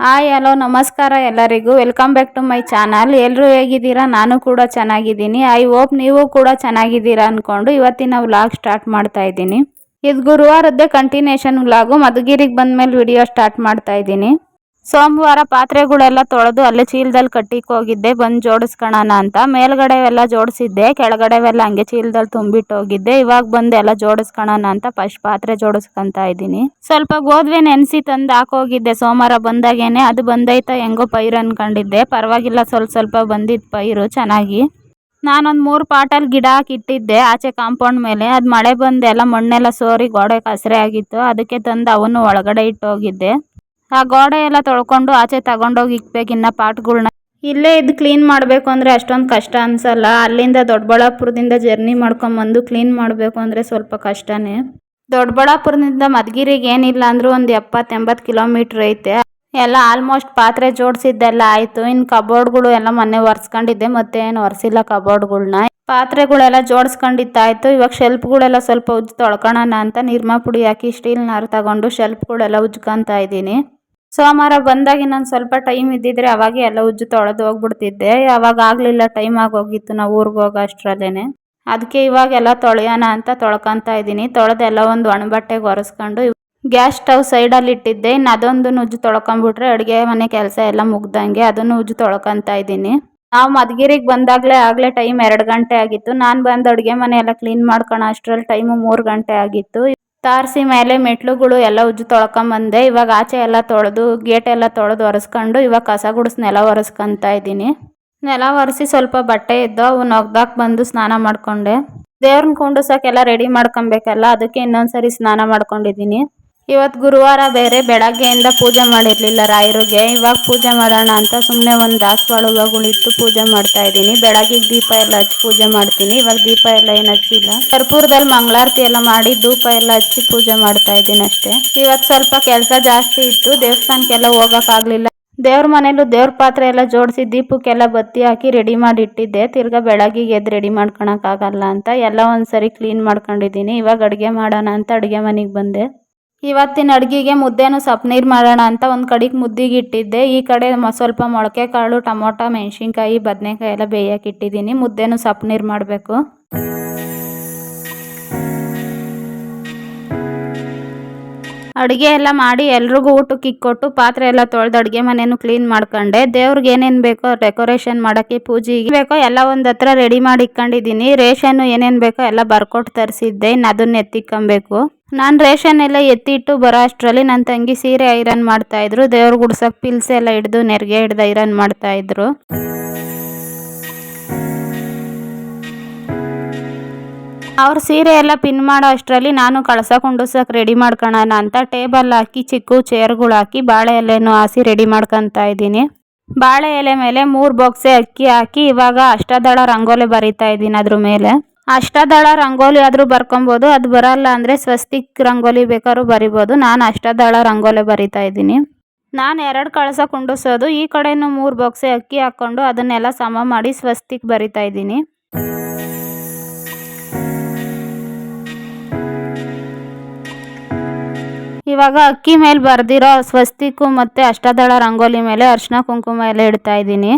Hi, hello, ನಮಸ್ಕಾರ ಎಲ್ಲರಿಗೂ. Welcome back to my channel ಎಲ್ಲರೂ ಹೇಗಿದ್ದೀರಾ? ನಾನು ಕೂಡ ಚೆನ್ನಾಗಿದ್ದೀನಿ. ಐ ಹೋಪ್ ನೀವು ಕೂಡ ಚೆನ್ನಾಗಿದ್ದೀರಾ ಅಂದ್ಕೊಂಡು ಇವತ್ತಿನ ವ್ಲಾಗ್ ಸ್ಟಾರ್ಟ್ ಮಾಡ್ತಾ ಇದ್ದೀನಿ. ಇದು ಗುರುವಾರದ್ದೇ ಕಂಟಿನ್ಯೂಷನ್ ವ್ಲಾಗು ಮಧುಗಿರಿಗೆ ಬಂದಮೇಲೆ ವಿಡಿಯೋ ಸ್ಟಾರ್ಟ್ ಮಾಡ್ತಾ ಇದ್ದೀನಿ. ಸೋಮವಾರ ಪಾತ್ರೆಗಳೆಲ್ಲ ತೊಳೆದು ಅಲ್ಲೇ ಚೀಲದಲ್ಲಿ ಕಟ್ಟಿಕ್ ಹೋಗಿದ್ದೆ, ಬಂದು ಜೋಡಿಸ್ಕೊಳ್ಳೋಣ ಅಂತ. ಮೇಲ್ಗಡೆ ಎಲ್ಲ ಜೋಡಿಸಿದ್ದೆ, ಕೆಳಗಡೆವೆಲ್ಲ ಹಂಗೆ ಚೀಲದಲ್ಲಿ ತುಂಬಿಟ್ಟು ಹೋಗಿದ್ದೆ. ಇವಾಗ ಬಂದು ಎಲ್ಲ ಜೋಡಿಸ್ಕೊಳ್ಳೋಣ ಅಂತ ಫಸ್ಟ್ ಪಾತ್ರೆ ಜೋಡಿಸ್ಕೊಂತ ಇದ್ದೀನಿ. ಸ್ವಲ್ಪ ಗೋದ್ವೆ ನೆನೆಸಿ ತಂದು ಹಾಕೋಗಿದ್ದೆ ಸೋಮವಾರ ಬಂದಾಗೇನೆ ಅದು ಬಂದೈತ ಹೆಂಗೋ ಪೈರು ಅನ್ಕೊಂಡಿದ್ದೆ. ಪರವಾಗಿಲ್ಲ ಸ್ವಲ್ಪ ಸ್ವಲ್ಪ ಬಂದಿದ್ದು ಪೈರು ಚೆನ್ನಾಗಿ. ನಾನೊಂದು ಮೂರು ಪಾಟಲ್ಲಿ ಗಿಡ ಹಾಕಿಟ್ಟಿದ್ದೆ, ಆಚೆ ಕಾಂಪೌಂಡ್ ಮೇಲೆ. ಅದು ಮಳೆ ಬಂದು ಎಲ್ಲ ಮಣ್ಣೆಲ್ಲ ಸೋರಿ ಗೋಡೆ ಕಸರೆ ಆಗಿತ್ತು. ಅದಕ್ಕೆ ತಂದು ಅವನ್ನು ಒಳಗಡೆ ಇಟ್ಟು ಹೋಗಿದ್ದೆ. ಆ ಗೋಡೆ ಎಲ್ಲ ತೊಳ್ಕೊಂಡು ಆಚೆ ತಗೊಂಡೋಗಿ ಇಕ್ಬೇಕು ಇನ್ನ ಪಾಟ್ಗಳ್ನ. ಇಲ್ಲೇ ಇದು ಕ್ಲೀನ್ ಮಾಡಬೇಕು ಅಂದರೆ ಅಷ್ಟೊಂದು ಕಷ್ಟ ಅನ್ಸಲ್ಲ. ಅಲ್ಲಿಂದ ದೊಡ್ಡಬಳ್ಳಾಪುರದಿಂದ ಜರ್ನಿ ಮಾಡ್ಕೊಂಬಂದು ಕ್ಲೀನ್ ಮಾಡಬೇಕು ಅಂದರೆ ಸ್ವಲ್ಪ ಕಷ್ಟನೇ. ದೊಡ್ಡಬಳ್ಳಾಪುರದಿಂದ ಮಧುಗಿರಿಗೆ ಏನಿಲ್ಲ ಅಂದರೂ ಒಂದು ಎಪ್ಪತ್ತೆಂಬತ್ತು ಕಿಲೋಮೀಟ್ರ್ ಐತೆ. ಎಲ್ಲ ಆಲ್ಮೋಸ್ಟ್ ಪಾತ್ರೆ ಜೋಡಿಸಿದ್ದೆಲ್ಲ ಆಯಿತು. ಇನ್ನು ಕಬೋರ್ಡ್ಗಳು ಎಲ್ಲ ಮೊನ್ನೆ ಒರೆಸ್ಕೊಂಡಿದ್ದೆ ಮತ್ತೆ ಏನು ಒರೆಸಿಲ್ಲ ಕಬೋರ್ಡ್ಗಳನ್ನ ಪಾತ್ರೆಗಳೆಲ್ಲ ಜೋಡಿಸ್ಕೊಂಡಿತ್ತಾಯ್ತು ಇವಾಗ ಶೆಲ್ಫ್ಗಳೆಲ್ಲ ಸ್ವಲ್ಪ ಉಜ್ಜಿ ತೊಳ್ಕೊಳ್ಳೋಣ ಅಂತ. ನಿರ್ಮಾ ಪುಡಿ ಹಾಕಿ ಸ್ಟೀಲ್ ನಾರು ತಗೊಂಡು ಶೆಲ್ಫ್ಗಳೆಲ್ಲ ಉಜ್ಕೊಂತ ಇದ್ದೀನಿ. ಸೋಮವಾರ ಬಂದಾಗ ಇನ್ನೊಂದು ಸ್ವಲ್ಪ ಟೈಮ್ ಇದ್ದಿದ್ರೆ ಅವಾಗೆ ಎಲ್ಲ ಉಜ್ಜು ತೊಳೆದು ಹೋಗ್ಬಿಡ್ತಿದ್ದೆ. ಅವಾಗ ಆಗಲಿಲ್ಲ ಟೈಮ್ ಆಗೋಗಿತ್ತು ನಾವು ಊರಿಗೆ ಹೋಗೋ ಅಷ್ಟರಲ್ಲೇ ಅದಕ್ಕೆ ಇವಾಗೆಲ್ಲ ತೊಳೆಯೋಣ ಅಂತ ತೊಳ್ಕೊತಾ ಇದ್ದೀನಿ. ತೊಳೆದೆಲ್ಲ ಒಂದು ಒಣಬಟ್ಟೆಗೆ ಒರೆಸ್ಕೊಂಡು ಗ್ಯಾಸ್ ಸ್ಟವ್ ಸೈಡಲ್ಲಿ ಇಟ್ಟಿದ್ದೆ. ಇನ್ನು ಅದೊಂದು ಉಜ್ಜು ತೊಳ್ಕೊಂಬಿಟ್ರೆ ಅಡುಗೆ ಮನೆ ಕೆಲಸ ಎಲ್ಲ ಮುಗ್ದಂಗೆ ಅದನ್ನು ಉಜ್ಜು ತೊಳ್ಕೊತಾ ಇದ್ದೀನಿ. ನಾವು ಮಧುಗಿರಿಗೆ ಬಂದಾಗಲೇ ಆಗಲೇ ಟೈಮ್ ಎರಡು ಗಂಟೆ ಆಗಿತ್ತು. ನಾನು ಬಂದು ಅಡುಗೆ ಮನೆ ಎಲ್ಲ ಕ್ಲೀನ್ ಮಾಡ್ಕೊಳೋ ಅಷ್ಟರಲ್ಲಿ ಟೈಮು ಮೂರು ಗಂಟೆ ಆಗಿತ್ತು. ತಾರಸಿ ಮೇಲೆ ಮೆಟ್ಲುಗಳು ಎಲ್ಲ ಉಜ್ಜು ತೊಳ್ಕೊಂಬಂದೆ, ಇವಾಗ ಆಚೆ ಎಲ್ಲ ತೊಳೆದು, ಗೇಟ್ ಎಲ್ಲ ತೊಳೆದು ಒರೆಸ್ಕೊಂಡು ಇವಾಗ ಕಸ ಗುಡಿಸಿ ನೆಲ ಒರೆಸ್ಕೊಂತ ಇದ್ದೀನಿ. ನೆಲ ಒರೆಸಿ ಸ್ವಲ್ಪ ಬಟ್ಟೆ ಇದ್ದು ಅವು ಒಗ್ದಾಕ್ ಬಂದು ಸ್ನಾನ ಮಾಡಿಕೊಂಡೆ. ದೇವ್ರನ್ನ ಕುಂಡಿಸೋಕೆಲ್ಲ ರೆಡಿ ಮಾಡ್ಕೊಬೇಕಲ್ಲ, ಅದಕ್ಕೆ ಇನ್ನೊಂದ್ಸರಿ ಸ್ನಾನ ಮಾಡ್ಕೊಂಡಿದ್ದೀನಿ. ಇವತ್ತು ಗುರುವಾರ ಬೇರೆ ಬೆಳಗ್ಗೆಯಿಂದ ಪೂಜೆ ಮಾಡಿರಲಿಲ್ಲ ರಾಯರಿಗೆ. ಇವಾಗ ಪೂಜೆ ಮಾಡೋಣ ಅಂತ ಸುಮ್ಮನೆ ಒಂದು ದಾಸವಾಳಗಳಿಟ್ಟು ಪೂಜೆ ಮಾಡ್ತಾ ಇದ್ದೀನಿ. ಬೆಳಗ್ಗೆ ದೀಪ ಎಲ್ಲ ಹಚ್ಚಿ ಪೂಜೆ ಮಾಡ್ತೀನಿ. ಇವಾಗ ದೀಪ ಎಲ್ಲ ಏನು ಹಚ್ಚಿಲ್ಲ. ಕರ್ಪೂರದಲ್ಲಿ ಮಂಗಳಾರತಿ ಎಲ್ಲ ಮಾಡಿ ಧೂಪ ಎಲ್ಲ ಹಚ್ಚಿ ಪೂಜೆ ಮಾಡ್ತಾ ಇದ್ದೀನಿ ಅಷ್ಟೇ. ಇವತ್ತು ಸ್ವಲ್ಪ ಕೆಲಸ ಜಾಸ್ತಿ ಇತ್ತು. ದೇವಸ್ಥಾನಕ್ಕೆಲ್ಲ ಹೋಗೋಕ್ಕಾಗಲಿಲ್ಲ. ದೇವ್ರ ಮನೇಲೂ ದೇವ್ರ ಪಾತ್ರೆ ಎಲ್ಲ ಜೋಡಿಸಿ ದೀಪಕ್ಕೆಲ್ಲ ಬತ್ತಿ ಹಾಕಿ ರೆಡಿ ಮಾಡಿ ಇಟ್ಟಿದ್ದೆ. ತಿರ್ಗಾ ಬೆಳಗ್ಗೆಗೆ ಎದ್ದು ರೆಡಿ ಮಾಡ್ಕೊಳಕ್ಕಾಗಲ್ಲ ಅಂತ ಎಲ್ಲ ಒಂದ್ಸರಿ ಕ್ಲೀನ್ ಮಾಡ್ಕೊಂಡಿದ್ದೀನಿ. ಇವಾಗ ಅಡುಗೆ ಮಾಡೋಣ ಅಂತ ಅಡುಗೆ ಮನೆಗೆ ಬಂದೆ. ಇವತ್ತಿನ ಅಡುಗೆಗೆ ಮುದ್ದೆನೂ ಸೊಪ್ಪು ನೀರು ಮಾಡೋಣ ಅಂತ ಒಂದು ಕಡೆಗೆ ಮುದ್ದಿಗೆ ಇಟ್ಟಿದ್ದೆ. ಈ ಕಡೆ ಸ್ವಲ್ಪ ಮೊಳಕೆ ಕಾಳು, ಟೊಮೊಟೊ, ಮೆಣಸಿನ್ಕಾಯಿ, ಬದನೆಕಾಯಿ ಎಲ್ಲ ಬೇಯಕ್ಕೆ ಇಟ್ಟಿದ್ದೀನಿ. ಮುದ್ದೆನೂ ಸೊಪ್ಪು ನೀರು ಮಾಡಬೇಕು. ಅಡುಗೆ ಎಲ್ಲ ಮಾಡಿ ಎಲ್ರಿಗೂ ಊಟಕ್ಕೆ ಇಕ್ಕೊಟ್ಟು ಪಾತ್ರೆ ಎಲ್ಲ ತೊಳೆದು ಅಡುಗೆ ಮನೇನು ಕ್ಲೀನ್ ಮಾಡ್ಕೊಂಡೆ. ದೇವ್ರಿಗೆ ಏನೇನು ಬೇಕೋ ಡೆಕೋರೇಷನ್ ಮಾಡೋಕ್ಕೆ ಪೂಜೆಗೆ ಬೇಕೋ ಎಲ್ಲ ಒಂದು ಹತ್ರ ರೆಡಿ ಮಾಡಿ ಇಕ್ಕೊಂಡಿದ್ದೀನಿ. ರೇಷನ್ನು ಏನೇನು ಬೇಕೋ ಎಲ್ಲ ಬರ್ಕೊಟ್ಟು ತರಿಸಿದ್ದೆ. ಇನ್ನು ಅದನ್ನ ಎತ್ತಿಕ್ಕೊಬೇಕು ನಾನು ರೇಷನ್ ಎಲ್ಲ ಎತ್ತಿಟ್ಟು ಬರೋ ಅಷ್ಟರಲ್ಲಿ ನನ್ನ ತಂಗಿ ಸೀರೆ ಐರನ್ ಮಾಡ್ತಾಯಿದ್ರು ದೇವ್ರ ಗುಡ್ಸಕ್ಕೆ ಪಿಲ್ಸೆ ಎಲ್ಲ ಹಿಡಿದು ನೆರಿಗೆ ಹಿಡ್ದು ಐರನ್ ಮಾಡ್ತಾಯಿದ್ರು ಅವ್ರ ಸೀರೆ ಎಲ್ಲ ಪಿನ್ ಮಾಡೋ ಅಷ್ಟರಲ್ಲಿ ನಾನು ಕಳಸ ಕುಂಡಸಕ್ಕೆ ರೆಡಿ ಮಾಡ್ಕೊಳ್ಳೋಣ ಅಂತ ಟೇಬಲ್ ಹಾಕಿ, ಚಿಕ್ಕು ಚೇರ್ಗಳು ಹಾಕಿ, ಬಾಳೆ ಎಲೆನೂ ಹಾಸಿ ರೆಡಿ ಮಾಡ್ಕೊತಾ ಇದ್ದೀನಿ. ಬಾಳೆ ಎಲೆ ಮೇಲೆ ಮೂರು ಬಾಕ್ಸೆ ಅಕ್ಕಿ ಹಾಕಿ, ಇವಾಗ ಅಷ್ಟದಳ ರಂಗೋಲಿ ಬರಿತಾ ಇದ್ದೀನಿ ಅದ್ರ ಮೇಲೆ. ಅಷ್ಟದಳ ರಂಗೋಲಿ ಆದರೂ ಬರ್ಕೊಬೋದು, ಅದು ಬರಲ್ಲ ಅಂದರೆ ಸ್ವಸ್ತಿಕ್ ರಂಗೋಲಿ ಬೇಕಾದ್ರೂ ಬರಿಬೋದು, ನಾನು ಅಷ್ಟದಳ ರಂಗೋಲಿ ಬರಿತಾ ಇದ್ದೀನಿ. ನಾನು ಎರಡು ಕಳಸ ಕುಂಡಿಸೋದು ಈ ಕಡೆನೂ ಮೂರು ಬಾಕ್ಸೆ ಅಕ್ಕಿ ಹಾಕ್ಕೊಂಡು ಅದನ್ನೆಲ್ಲ ಸಮ ಮಾಡಿ ಸ್ವಸ್ತಿಕ್ ಬರಿತಾ ಇದ್ದೀನಿ. ಇವಾಗ ಅಕ್ಕಿ ಮೇಲೆ ಬರೆದಿರೋ ಸ್ವಸ್ತಿಕು ಮತ್ತು ಅಷ್ಟದಳ ರಂಗೋಲಿ ಮೇಲೆ ಅರ್ಶಿನ ಕುಂಕುಮ ಎಲ್ಲ ಇಡ್ತಾ ಇದ್ದೀನಿ.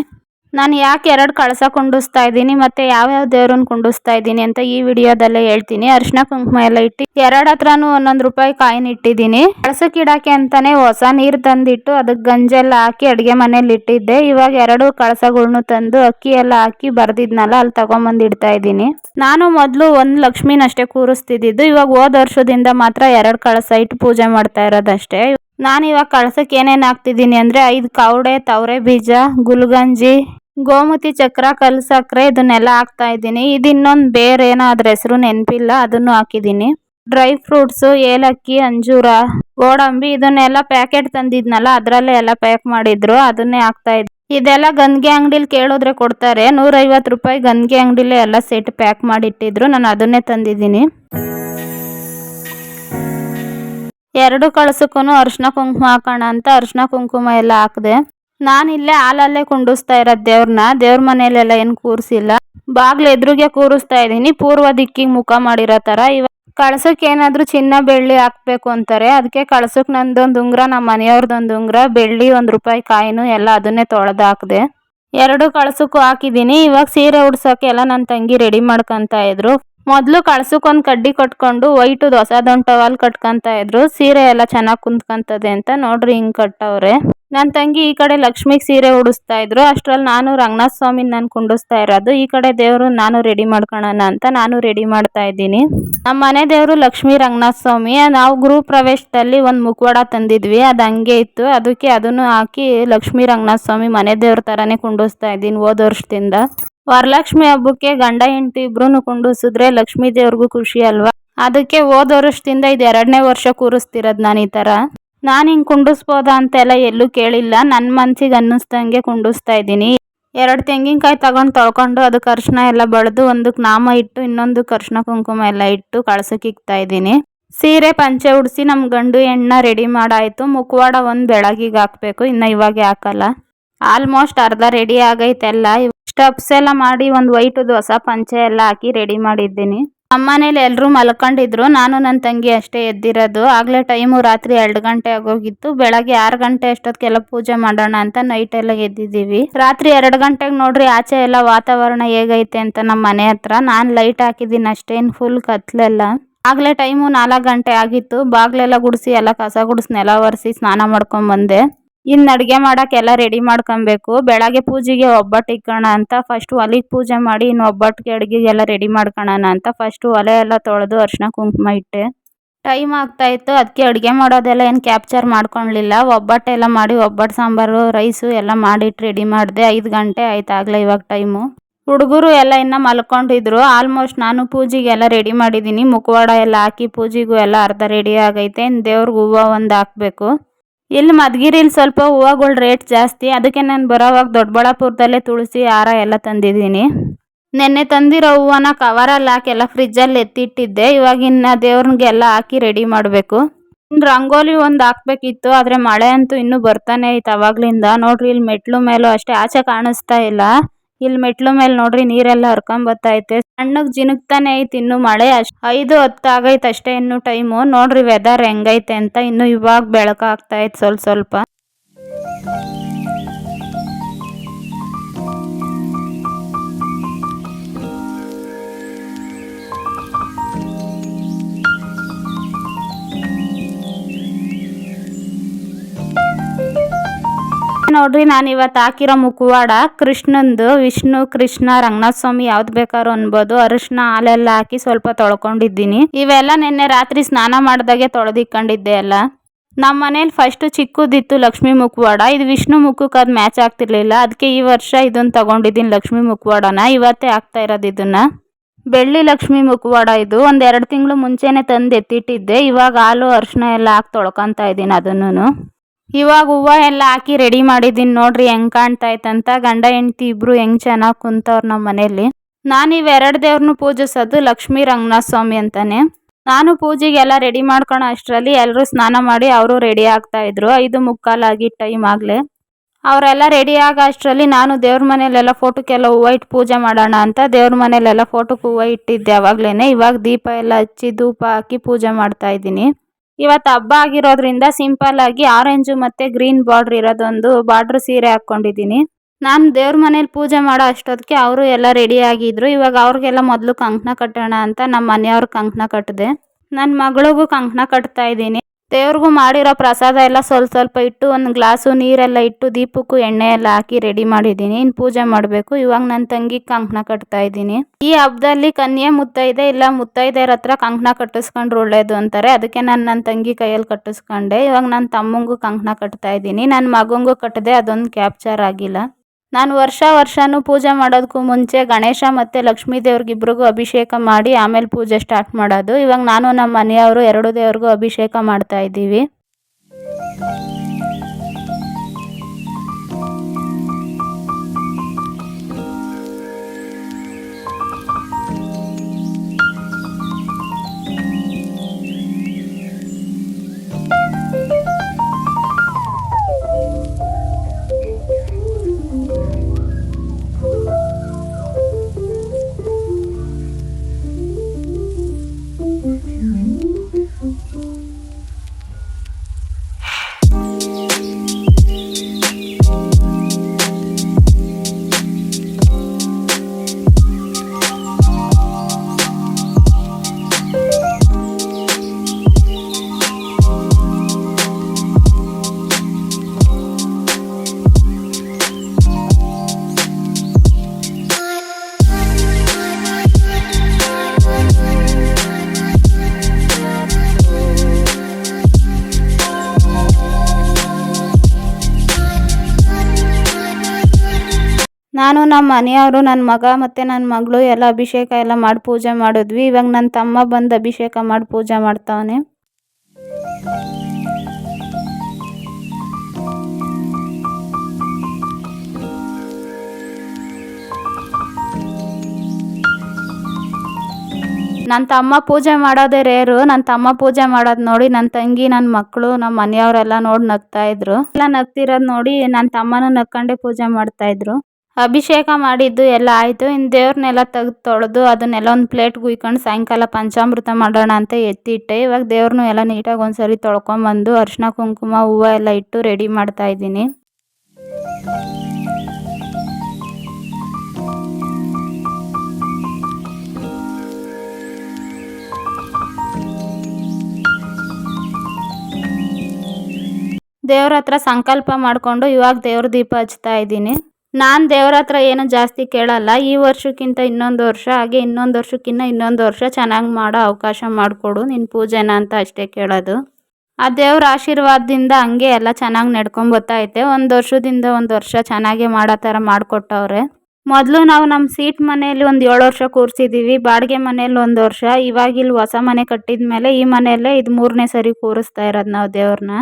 ನಾನು ಯಾಕೆ ಎರಡು ಕಳಸ ಕುಂಡಿಸ್ತಾ ಇದ್ದೀನಿ ಮತ್ತು ಯಾವ್ಯಾವ ದೇವ್ರನ್ನ ಕುಂಡಿಸ್ತಾ ಇದ್ದೀನಿ ಅಂತ ಈ ವಿಡಿಯೋದಲ್ಲೇ ಹೇಳ್ತೀನಿ. ಅರಿಶಿನ ಕುಂಕುಮ ಎಲ್ಲ ಇಟ್ಟು ಎರಡು ಹತ್ರನೂ ಒಂದೊಂದು ರೂಪಾಯಿ ಕಾಯಿನ್ ಇಟ್ಟಿದ್ದೀನಿ. ಕಳಸಕ್ಕೆ ಇಡಕ್ಕೆ ಅಂತಲೇ ಹೊಸ ನೀರು ತಂದಿಟ್ಟು ಅದಕ್ಕೆ ಗಂಜೆಲ್ಲ ಹಾಕಿ ಅಡುಗೆ ಮನೇಲಿ ಇಟ್ಟಿದ್ದೆ. ಇವಾಗ ಎರಡು ಕಳಸಗಳ್ನು ತಂದು ಅಕ್ಕಿ ಎಲ್ಲ ಹಾಕಿ ಬರ್ದಿದ್ನಲ್ಲ, ಅಲ್ಲಿ ತಗೊಂಬಂದು ಇಡ್ತಾ ಇದ್ದೀನಿ. ನಾನು ಮೊದಲು ಒಂದು ಲಕ್ಷ್ಮಿನಷ್ಟೇ ಕೂರಿಸ್ತಿದ್ದು ಇವಾಗ ಹೋದ ವರ್ಷದಿಂದ ಮಾತ್ರ ಎರಡು ಕಳಸ ಇಟ್ಟು ಪೂಜೆ ಮಾಡ್ತಾ ಇರೋದಷ್ಟೇ. ನಾನು ಇವಾಗ ಕಳಸಕ್ಕೆ ಏನೇನು ಹಾಕ್ತಿದ್ದೀನಿ ಅಂದರೆ ಐದು ಕವಡೆ ತವರೆ ಬೀಜ, ಗುಲ್ಗಂಜಿ ಗೋಮತಿ ಚಕ್ರ ಕಲ್ಸಕ್ರೆ ಇದನ್ನೆಲ್ಲ ಹಾಕ್ತಾ ಇದ್ದೀನಿ. ಇದು ಇನ್ನೊಂದು ಬೇರೆ ಏನೋ ಹೆಸರು ನೆನಪಿಲ್ಲ, ಅದನ್ನು ಹಾಕಿದ್ದೀನಿ. ಡ್ರೈ ಫ್ರೂಟ್ಸು, ಏಲಕ್ಕಿ, ಅಂಜೂರ, ಗೋಡಂಬಿ ಇದನ್ನೆಲ್ಲ ಪ್ಯಾಕೆಟ್ ತಂದಿದ್ನಲ್ಲ, ಅದರಲ್ಲೇ ಎಲ್ಲ ಪ್ಯಾಕ್ ಮಾಡಿದ್ರು, ಅದನ್ನೇ ಹಾಕ್ತಾ ಇದ್ದೆ ಇದೆಲ್ಲ ಗಂಗೆ ಅಂಗಡಿಲಿ ಕೇಳಿದ್ರೆ ಕೊಡ್ತಾರೆ. ನೂರೈವತ್ತು ರೂಪಾಯಿ ಗಂಗೆ ಅಂಗಡಿಲೇ ಎಲ್ಲ ಸೆಟ್ ಪ್ಯಾಕ್ ಮಾಡಿಟ್ಟಿದ್ರು, ನಾನು ಅದನ್ನೇ ತಂದಿದ್ದೀನಿ. ಎರಡು ಕಳಸಕ್ಕೂ ಅರ್ಶಿನ ಕುಂಕುಮ ಹಾಕೋಣ ಅಂತ ಅರ್ಶಿನ ಕುಂಕುಮ ಎಲ್ಲ ಹಾಕಿದೆ. ನಾನು ಇಲ್ಲೇ ಹಾಲಲ್ಲೇ ಕುಂಡಿಸ್ತಾ ಇರೋದು ದೇವ್ರನ್ನ ದೇವ್ರ ಮನೆಯಲ್ಲೆಲ್ಲ ಏನು ಕೂರಿಸಿಲ್ಲ. ಬಾಗ್ಲು ಎದುರಿಗೆ ಕೂರಿಸ್ತಾ ಇದ್ದೀನಿ. ಪೂರ್ವ ದಿಕ್ಕಿಗೆ ಮುಖ ಮಾಡಿರೋ ಥರ ಇವಾಗ ಕಳ್ಸಕ್ಕೆ ಏನಾದರೂ ಚಿನ್ನ ಬೆಳ್ಳಿ ಹಾಕ್ಬೇಕು ಅಂತಾರೆ. ಅದಕ್ಕೆ ಕಳ್ಸಕ್ಕೆ ನಂದೊಂದು ಉಂಗುರ ನಮ್ಮ ಮನೆಯವ್ರದ್ದೊಂದು ಉಂಗುರ, ಬೆಳ್ಳಿ, ಒಂದು ರೂಪಾಯಿ ಕಾಯಿನು ಎಲ್ಲ ಅದನ್ನೇ ತೊಳೆದು ಹಾಕಿದೆ. ಎರಡು ಕಳ್ಸಕ್ಕೂ ಹಾಕಿದ್ದೀನಿ. ಇವಾಗ ಸೀರೆ ಉಡ್ಸೋಕೆ ಎಲ್ಲ ನನ್ನ ತಂಗಿ ರೆಡಿ ಮಾಡ್ಕೊತಾ ಇದ್ರು. ಮೊದಲು ಕಳ್ಸಕ್ಕೊಂದು ಕಡ್ಡಿ ಕಟ್ಕೊಂಡು ವೈಟು ಹೊಸದೊಂದು ಟವಲ್ ಕಟ್ಕೊತಾ ಇದ್ರು. ಸೀರೆ ಎಲ್ಲ ಚೆನ್ನಾಗಿ ಕುಂತ್ಕೊಂತದೆ ಅಂತ ನೋಡ್ರಿ ಹಿಂಗೆ ಕಟ್ಟವ್ರೆ. ನನ್ನ ತಂಗಿ ಈ ಕಡೆ ಲಕ್ಷ್ಮಿಗೆ ಸೀರೆ ಉಡಿಸ್ತಾ ಇದ್ರು. ಅಷ್ಟರಲ್ಲಿ ನಾನು ರಂಗನಾಥ ಸ್ವಾಮಿನ ನಾನು ಕುಂಡಿಸ್ತಾ ಇರೋದು. ಈ ಕಡೆ ದೇವರು ನಾನು ರೆಡಿ ಮಾಡ್ಕೊಳ್ಳೋಣ ಅಂತ ನಾನು ರೆಡಿ ಮಾಡ್ತಾ ಇದ್ದೀನಿ. ನಮ್ಮ ಮನೆ ದೇವರು ಲಕ್ಷ್ಮೀ ರಂಗನಾಥ ಸ್ವಾಮಿ ನಾವು ಗೃಹ ಪ್ರವೇಶದಲ್ಲಿ ಒಂದು ಮುಖವಾಡ ತಂದಿದ್ವಿ. ಅದು ಹಂಗೆ ಇತ್ತು. ಅದಕ್ಕೆ ಅದನ್ನು ಹಾಕಿ ಲಕ್ಷ್ಮೀ ರಂಗನಾಥ ಸ್ವಾಮಿ ಮನೆ ದೇವ್ರ ಥರನೇ ಕುಂಡಿಸ್ತಾ ಇದ್ದೀನಿ ಹೋದ ವರ್ಷದಿಂದ. ವರಲಕ್ಷ್ಮಿ ಹಬ್ಬಕ್ಕೆ ಗಂಡ ಹೆಂಡತಿ ಇಬ್ರು ಕುಂಡಿಸಿದ್ರೆ ಲಕ್ಷ್ಮೀ ದೇವ್ರಿಗೂ ಖುಷಿ ಅಲ್ವಾ? ಅದಕ್ಕೆ ಹೋದ ವರ್ಷದಿಂದ ಇದು ಎರಡನೇ ವರ್ಷ ಕೂರಿಸ್ತಿರೋದು ನಾನು ಈ ಥರ ನಾನು ಹಿಂಗೆ ಕುಂಡಿಸ್ಬೋದಾ ಅಂತೆಲ್ಲ ಎಲ್ಲೂ ಕೇಳಿಲ್ಲ. ನನ್ನ ಮನ್ಸಿಗೆ ಅನ್ನಿಸ್ದಂಗೆ ಕುಂಡಿಸ್ತಾ ಇದ್ದೀನಿ. ಎರಡು ತೆಂಗಿನಕಾಯಿ ತಗೊಂಡು ತೊಳ್ಕೊಂಡು ಅದಕ್ಕೆ ಅರ್ಶಿನ ಎಲ್ಲ ಬಳ್ದು ಒಂದಕ್ಕೆ ನಾಮ ಇಟ್ಟು ಇನ್ನೊಂದಕ್ಕೆ ಅರ್ಶಿನ ಕುಂಕುಮ ಎಲ್ಲ ಇಟ್ಟು ಕಳ್ಸಕ್ಕೆ ಇಕ್ತಾ ಇದ್ದೀನಿ. ಸೀರೆ ಪಂಚೆ ಉಡಿಸಿ ನಮ್ಮ ಗಂಡು ಎಣ್ಣ ರೆಡಿ ಮಾಡಾಯಿತು. ಮುಖವಾಡ ಒಂದು ಬೆಳಗಿಗೆ ಹಾಕಬೇಕು. ಇನ್ನು ಇವಾಗೆ ಹಾಕಲ್ಲ. ಆಲ್ಮೋಸ್ಟ್ ಅರ್ಧ ರೆಡಿ ಆಗೈತೆಲ್ಲ. ಸ್ಟೆಪ್ಸ್ ಎಲ್ಲ ಮಾಡಿ ಒಂದು ವೈಟದು ಹೊಸ ಪಂಚೆ ಎಲ್ಲ ಹಾಕಿ ರೆಡಿ ಮಾಡಿದ್ದೀನಿ. ನಮ್ಮನೇಲಿ ಎಲ್ಲರೂ ಮಲ್ಕೊಂಡಿದ್ರು. ನಾನು ನನ್ನ ತಂಗಿ ಅಷ್ಟೇ ಎದ್ದಿರೋದು. ಆಗಲೇ ಟೈಮು ರಾತ್ರಿ ಎರಡು ಗಂಟೆ ಆಗೋಗಿತ್ತು. ಬೆಳಗ್ಗೆ ಆರು ಗಂಟೆ ಅಷ್ಟೊತ್ತಿಗೆಲ್ಲ ಪೂಜೆ ಮಾಡೋಣ ಅಂತ ನೈಟ್ ಎಲ್ಲ ಎದ್ದಿದ್ದೀವಿ. ರಾತ್ರಿ ಎರಡು ಗಂಟೆಗೆ ನೋಡ್ರಿ ಆಚೆ ಎಲ್ಲ ವಾತಾವರಣ ಹೇಗೈತೆ ಅಂತ ನಮ್ಮ ಮನೆ ಹತ್ರ. ನಾನು ಲೈಟ್ ಹಾಕಿದ್ದೀನಿ ಅಷ್ಟೇನು ಫುಲ್ ಕತ್ಲೆಲ್ಲ. ಆಗಲೇ ಟೈಮು ನಾಲ್ಕು ಗಂಟೆ ಆಗಿತ್ತು. ಬಾಗ್ಲೆಲ್ಲ ಗುಡಿಸಿ ಎಲ್ಲ ಕಸ ಗುಡಿಸಿ ನೆಲ ಒರೆಸಿ ಸ್ನಾನ ಮಾಡ್ಕೊಂಬಂದೆ ಇನ್ನು ಅಡುಗೆ ಮಾಡೋಕ್ಕೆಲ್ಲ ರೆಡಿ ಮಾಡ್ಕೊಬೇಕು. ಬೆಳಗ್ಗೆ ಪೂಜೆಗೆ ಒಬ್ಬಟ್ಟು ಇಕ್ಕೋಣ ಅಂತ ಫಸ್ಟ್ ಒಲೆಗೆ ಪೂಜೆ ಮಾಡಿ ಇನ್ನು ಒಬ್ಬಟ್ಟಿಗೆ ಅಡುಗೆಗೆಲ್ಲ ರೆಡಿ ಮಾಡ್ಕೊಳ್ಳೋಣ ಅಂತ ಫಸ್ಟು ಒಲೆ ಎಲ್ಲ ತೊಳೆದು ಅರಿಶಿನ ಕುಂಕುಮ ಇಟ್ಟೆ ಟೈಮ್ ಆಗ್ತಾಯಿತ್ತು ಅದಕ್ಕೆ ಅಡುಗೆ ಮಾಡೋದೆಲ್ಲ ಏನು ಕ್ಯಾಪ್ಚರ್ ಮಾಡ್ಕೊಳ್ಲಿಲ್ಲ. ಒಬ್ಬಟ್ಟೆಲ್ಲ ಮಾಡಿ ಒಬ್ಬಟ್ಟು, ಸಾಂಬಾರು ರೈಸು ಎಲ್ಲ ಮಾಡಿಟ್ಟು ರೆಡಿ ಮಾಡಿದೆ. ಐದು ಗಂಟೆ ಆಯ್ತು ಆಗಲೇ ಇವಾಗ ಟೈಮು ಹುಡುಗರು ಎಲ್ಲ ಇನ್ನು ಮಲ್ಕೊಂಡಿದ್ರು. ಆಲ್ಮೋಸ್ಟ್ ನಾನು ಪೂಜೆಗೆಲ್ಲ ರೆಡಿ ಮಾಡಿದ್ದೀನಿ. ಮುಖವಾಡ ಎಲ್ಲ ಹಾಕಿ ಪೂಜೆಗೂ ಎಲ್ಲ ಅರ್ಧ ರೆಡಿ ಆಗೈತೆ. ಇನ್ನು ದೇವ್ರಿಗೆ ಹೂವು ಒಂದು ಹಾಕಬೇಕು. ಇಲ್ಲಿ ಮಧುಗಿರಿಲಿ ಸ್ವಲ್ಪ ಹೂವುಗಳ ರೇಟ್ ಜಾಸ್ತಿ, ಅದಕ್ಕೆ ನಾನು ಬರೋವಾಗ ದೊಡ್ಡಬಳ್ಳಾಪುರದಲ್ಲೇ ತುಳಸಿ ಹಾರ ಎಲ್ಲ ತಂದಿದ್ದೀನಿ. ನೆನ್ನೆ ತಂದಿರೋ ಹೂವನ್ನ ಕವರಲ್ಲಿ ಹಾಕಿ ಎಲ್ಲ ಫ್ರಿಜ್ಜಲ್ಲಿ ಎತ್ತಿಟ್ಟಿದ್ದೆ, ಇವಾಗ ಇನ್ನು ದೇವ್ರಿಗೆಲ್ಲ ಹಾಕಿ ರೆಡಿ ಮಾಡಬೇಕು. ಇನ್ನು ರಂಗೋಲಿ ಒಂದು ಹಾಕ್ಬೇಕಿತ್ತು, ಆದರೆ ಮಳೆ ಅಂತೂ ಇನ್ನೂ ಬರ್ತಾನೆ ಐತೆ ಅವಾಗ್ಲಿಂದ. ನೋಡ್ರಿ ಇಲ್ಲಿ ಮೆಟ್ಲು ಮೇಲೂ ಅಷ್ಟೇ ಆಚೆ ಕಾಣಿಸ್ತಾ ಇಲ್ಲ. ಇಲ್ಲಿ ಮೆಟ್ಲು ಮೇಲೆ ನೋಡ್ರಿ ನೀರೆಲ್ಲ ಹರ್ಕೊಂಡ್ ಬತ್ತೈತೆ. ಸಣ್ಣಗ್ ಜಿನುಗ್ತಾನೆ ಐತಿ, ಇನ್ನು ಮಳೆ ಅಷ್ಟ್ ಐದು ಹತ್ತು ಆಗೈತೆ ಅಷ್ಟೇ ಇನ್ನು ಟೈಮು. ನೋಡ್ರಿ ವೆದರ್ ಹೆಂಗೈತೆ ಅಂತ ಇನ್ನು ಇವಾಗ ಬೆಳಕಾಗ್ತಾ ಐತೆ ಸ್ವಲ್ಪ ಸ್ವಲ್ಪ. ನೋಡ್ರಿ, ನಾನು ಇವತ್ತು ಹಾಕಿರೋ ಮುಖವಾಡ ಕೃಷ್ಣಂದು, ವಿಷ್ಣು, ಕೃಷ್ಣ ರಂಗನಾಥ ಸ್ವಾಮಿ ಯಾವ್ದು ಬೇಕಾದ್ರೂ ಅನ್ಬೋದು. ಅರಿಶಿನ ಹಾಲೆಲ್ಲ ಹಾಕಿ ಸ್ವಲ್ಪ ತೊಳ್ಕೊಂಡಿದ್ದೀನಿ. ಇವೆಲ್ಲ ನಿನ್ನೆ ರಾತ್ರಿ ಸ್ನಾನ ಮಾಡಿದಾಗೆ ತೊಳೆದಿಕ್ಕೊಂಡಿದ್ದೆ ಅಲ್ಲ. ನಮ್ಮ ಮನೇಲಿ ಫಸ್ಟ್ ಚಿಕ್ಕದಿತ್ತು ಲಕ್ಷ್ಮಿ ಮುಖವಾಡ ಇದು ವಿಷ್ಣು ಮುಖಕ್ಕೆ ಅದು ಮ್ಯಾಚ್ ಆಗ್ತಿರ್ಲಿಲ್ಲ. ಅದಕ್ಕೆ ಈ ವರ್ಷ ಇದನ್ನು ತಗೊಂಡಿದ್ದೀನಿ ಲಕ್ಷ್ಮಿ ಮುಖವಾಡನ ಇವತ್ತೇ ಆಗ್ತಾ ಇರೋದು ಇದನ್ನ. ಬೆಳ್ಳಿ ಲಕ್ಷ್ಮಿ ಮುಖವಾಡ ಇದು. ಒಂದು ಎರಡು ತಿಂಗಳು ಮುಂಚೆನೆ ತಂದು ಎತ್ತಿಟ್ಟಿದ್ದೆ. ಇವಾಗ ಹಾಲು ಅರಿಶಿನ ಎಲ್ಲ ಹಾಕಿ ತೊಳ್ಕೊತಾ ಇದ್ದೀನಿ ಅದನ್ನು ಇವಾಗ ಹೂವು ಎಲ್ಲ ಹಾಕಿ ರೆಡಿ ಮಾಡಿದ್ದೀನಿ ನೋಡ್ರಿ ಹೆಂಗ್ ಕಾಣ್ತಾ ಅಂತ ಗಂಡ, ಹೆಂಡತಿ ಇಬ್ರು ಹೆಂಗ್ ಚೆನ್ನಾಗಿ ಕುಂತವ್ರು ನಮ್ಮ ಮನೇಲಿ ನಾನು ಇವೆರಡು ದೇವ್ರನ್ನೂ ಪೂಜಿಸೋದು ಲಕ್ಷ್ಮೀ ರಂಗನಾಥ ಸ್ವಾಮಿ ಅಂತಾನೆ. ನಾನು ಪೂಜೆಗೆಲ್ಲ ರೆಡಿ ಮಾಡ್ಕೊಳೋ ಅಷ್ಟರಲ್ಲಿ ಎಲ್ಲರೂ ಸ್ನಾನ ಮಾಡಿ ಅವರು ರೆಡಿ ಆಗ್ತಾ ಇದ್ರು. ಐದು ಮುಕ್ಕಾಲಾಗಿ ಟೈಮ್ ಆಗಲೇ. ಅವರೆಲ್ಲ ರೆಡಿ ಆಗೋ ಅಷ್ಟರಲ್ಲಿ ನಾನು ದೇವ್ರ ಮನೇಲೆಲ್ಲ ಫೋಟೋಕ್ಕೆಲ್ಲ ಹೂವು ಇಟ್ಟು ಪೂಜೆ ಮಾಡೋಣ ಅಂತ ದೇವ್ರ ಮನೇಲೆಲ್ಲ ಫೋಟೋಕ್ಕೆ ಹೂವು ಇಟ್ಟಿದ್ದೆ ಅವಾಗ್ಲೇ ಇವಾಗ ದೀಪ ಎಲ್ಲ ಹಚ್ಚಿ ಧೂಪ ಹಾಕಿ ಪೂಜೆ ಮಾಡ್ತಾ ಇದ್ದೀನಿ. ಇವತ್ತು ಹಬ್ಬ ಆಗಿರೋದ್ರಿಂದ ಸಿಂಪಲ್ ಆಗಿ ಆರೆಂಜು ಮತ್ತೆ ಗ್ರೀನ್ ಬಾರ್ಡರ್ ಇರೋದೊಂದು ಬಾರ್ಡರ್ ಸೀರೆ ಹಾಕ್ಕೊಂಡಿದ್ದೀನಿ. ನಾನು ದೇವ್ರ ಮನೇಲಿ ಪೂಜೆ ಮಾಡೋ ಅಷ್ಟೊತ್ತಿಗೆ ಅವರು ಎಲ್ಲ ರೆಡಿ ಆಗಿದ್ರು. ಇವಾಗ ಅವ್ರಿಗೆಲ್ಲ ಮೊದಲು ಕಂಕಣ ಕಟ್ಟೋಣ ಅಂತ ನಮ್ಮ ಮನೆಯವ್ರ ಕಂಕಣ ಕಟ್ಟಿದೆ ನನ್ನ ಮಗಳಿಗೂ ಕಂಕಣ ಕಟ್ತಾ ಇದ್ದೀನಿ. ದೇವ್ರಿಗೂ ಮಾಡಿರೋ ಪ್ರಸಾದ ಎಲ್ಲ ಸ್ವಲ್ಪ ಸ್ವಲ್ಪ ಇಟ್ಟು ಒಂದು ಗ್ಲಾಸು ನೀರೆಲ್ಲ ಇಟ್ಟು ದೀಪಕ್ಕೂ ಎಣ್ಣೆ ಎಲ್ಲ ಹಾಕಿ ರೆಡಿ ಮಾಡಿದ್ದೀನಿ. ಇನ್ನು ಪೂಜೆ ಮಾಡಬೇಕು. ಇವಾಗ ನನ್ನ ತಂಗಿ ಕಂಕಣ ಕಟ್ತಾ ಇದ್ದೀನಿ. ಈ ಹಬ್ಬದಲ್ಲಿ ಕನ್ಯೆ ಮುತ್ತೈದೆ ಇಲ್ಲ ಮುತ್ತೈದೆಯರ ಹತ್ರ ಕಂಕಣ ಕಟ್ಟಿಸ್ಕೊಂಡ್ರೆ ಒಳ್ಳೇದು ಅಂತಾರೆ. ಅದಕ್ಕೆ ನಾನು ನನ್ನ ತಂಗಿ ಕೈಯಲ್ಲಿ ಕಟ್ಟಿಸ್ಕೊಂಡೆ. ಇವಾಗ ನನ್ನ ತಮ್ಮಂಗೂ ಕಂಕಣ ಕಟ್ತಾ ಇದ್ದೀನಿ. ನನ್ನ ಮಗಂಗೂ ಕಟ್ಟಿದೆ. ಅದೊಂದು ಕ್ಯಾಪ್ಚರ್ ಆಗಿಲ್ಲ. ನಾನು ವರ್ಷ ವರ್ಷನೂ ಪೂಜೆ ಮಾಡೋದಕ್ಕೂ ಮುಂಚೆ ಗಣೇಶ ಮತ್ತು ಲಕ್ಷ್ಮೀ ದೇವ್ರಿಗಿಬ್ರಿಗೂ ಅಭಿಷೇಕ ಮಾಡಿ ಆಮೇಲೆ ಪೂಜೆ ಸ್ಟಾರ್ಟ್ ಮಾಡೋದು. ಇವಾಗ ನಾನು ನಮ್ಮ ಮನೆಯವರು ಎರಡು ದೇವ್ರಿಗೂ ಅಭಿಷೇಕ ಮಾಡ್ತಾ ಇದ್ದೀವಿ. ನಾನು ನಮ್ಮ ಮನೆಯವರು ನನ್ನ ಮಗ ಮತ್ತು ನನ್ನ ಮಗಳು ಎಲ್ಲ ಅಭಿಷೇಕ ಎಲ್ಲ ಮಾಡಿ ಪೂಜೆ ಮಾಡಿದ್ವಿ. ಇವಾಗ ನನ್ನ ತಮ್ಮ ಬಂದು ಅಭಿಷೇಕ ಮಾಡಿ ಪೂಜೆ ಮಾಡ್ತಾವನೆ. ನನ್ನ ತಮ್ಮ ಪೂಜೆ ಮಾಡೋದೇ ರೇರು. ನನ್ನ ತಮ್ಮ ಪೂಜೆ ಮಾಡೋದು ನೋಡಿ ನನ್ನ ತಂಗಿ ನನ್ನ ಮಕ್ಕಳು ನಮ್ಮ ಮನೆಯವರೆಲ್ಲ ನೋಡಿ ನಗ್ತಾ ಇದ್ರು. ಎಲ್ಲ ನಗ್ತಿರೋದು ನೋಡಿ ನನ್ನ ತಮ್ಮನೂ ನಗ್ಕೊಂಡೆ ಪೂಜೆ ಮಾಡ್ತಾ ಇದ್ರು. ಅಭಿಷೇಕ ಮಾಡಿದ್ದು ಎಲ್ಲ ಆಯಿತು. ಇನ್ನು ದೇವ್ರನ್ನೆಲ್ಲ ತೆಗ್ದು ತೊಳೆದು ಅದನ್ನೆಲ್ಲ ಒಂದು ಪ್ಲೇಟ್ಗೆ ಉಯ್ಕೊಂಡು ಸಾಯಂಕಾಲ ಪಂಚಾಮೃತ ಮಾಡೋಣ ಅಂತ ಎತ್ತಿಟ್ಟೆ. ಇವಾಗ ದೇವ್ರನ್ನೂ ಎಲ್ಲ ನೀಟಾಗಿ ಒಂದ್ಸರಿ ತೊಳ್ಕೊಂಬಂದು ಅರಿಶಿನ, ಕುಂಕುಮ, ಹೂವು ಎಲ್ಲ ಇಟ್ಟು ರೆಡಿ ಮಾಡ್ತಾ ಇದ್ದೀನಿ. ದೇವ್ರ ಹತ್ರ ಸಂಕಲ್ಪ ಮಾಡಿಕೊಂಡು ಇವಾಗ ದೇವ್ರ ದೀಪ ಹಚ್ತಾ ಇದ್ದೀನಿ. ನಾನು ದೇವ್ರ ಹತ್ರ ಏನು ಜಾಸ್ತಿ ಕೇಳಲ್ಲ. ಈ ವರ್ಷಕ್ಕಿಂತ ಇನ್ನೊಂದು ವರ್ಷ, ಹಾಗೆ ಇನ್ನೊಂದು ವರ್ಷಕ್ಕಿಂತ ಇನ್ನೊಂದು ವರ್ಷ ಚೆನ್ನಾಗಿ ಮಾಡೋ ಅವಕಾಶ ಮಾಡಿಕೊಡು. ನಿನ್ನ ಪೂಜೆನ ಅಂತ ಅಷ್ಟೇ ಕೇಳೋದು. ಆ ದೇವ್ರ ಆಶೀರ್ವಾದದಿಂದ ಹಂಗೆ ಎಲ್ಲ ಚೆನ್ನಾಗಿ ನಡ್ಕೊಂಬತ್ತೈತೆ ಒಂದು ವರ್ಷದಿಂದ ಒಂದು ವರ್ಷ ಚೆನ್ನಾಗೆ ಮಾಡೋ ಥರ ಮಾಡಿಕೊಟ್ಟವ್ರೆ. ಮೊದಲು ನಾವು ನಮ್ಮ ಸೀಟ್ ಮನೆಯಲ್ಲಿ ಒಂದು ಏಳು ವರ್ಷ ಕೂರಿಸಿದ್ದೀವಿ ಬಾಡಿಗೆ ಮನೆಯಲ್ಲಿ ಒಂದು ವರ್ಷ. ಇವಾಗ ಇಲ್ಲಿ ಹೊಸ ಮನೆ ಕಟ್ಟಿದ ಮೇಲೆ ಈ ಮನೆಯಲ್ಲೇ ಇದು ಮೂರನೇ ಸರಿ ಕೂರಿಸ್ತಾ ಇರೋದು ನಾವು ದೇವ್ರನ್ನ